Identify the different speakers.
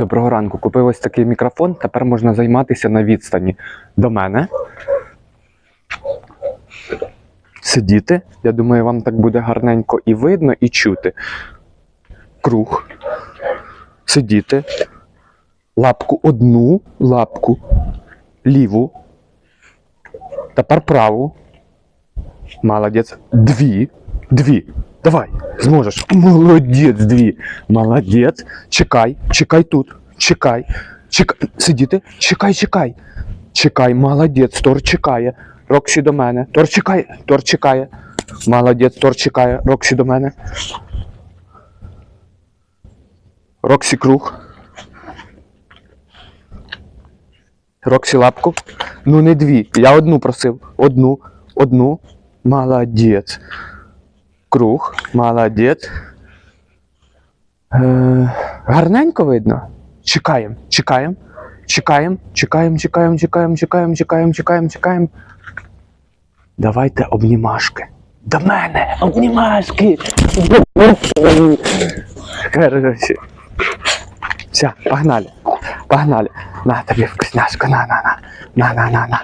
Speaker 1: Доброго ранку. Купив ось такий мікрофон. Тепер можна займатися на відстані до мене. Сидіти. Я думаю, вам так буде гарненько і видно, і чути. Круг. Сидіти. Лапку одну, лапку ліву. Тепер праву. Молодець. Дві. Дві. Давай, зможеш. Молодець, дві. Молодець. Чекай, чекай тут. Чекай. Чекай. Сидіти. Чекай, чекай. Чекай, молодець. Тор чекає. Роксі до мене. Тор чекає. Тор чекає. Молодець, Тор чекає. Роксі до мене. Роксі круг. Роксі лапку. Ну не дві. Я одну просив. Одну. Одну. Молодець. Круг. Молодець. Е, гарненько видно. Чекаємо, чекаємо, чекаємо, чекаємо, чекаємо, чекаємо, чекаємо, чекаємо, чекаємо, чекаємо. Давайте обнімашки. До мене! Обнімашки! Короче. Все, погнали. Погнали. На тобі вкусняшку, на, на,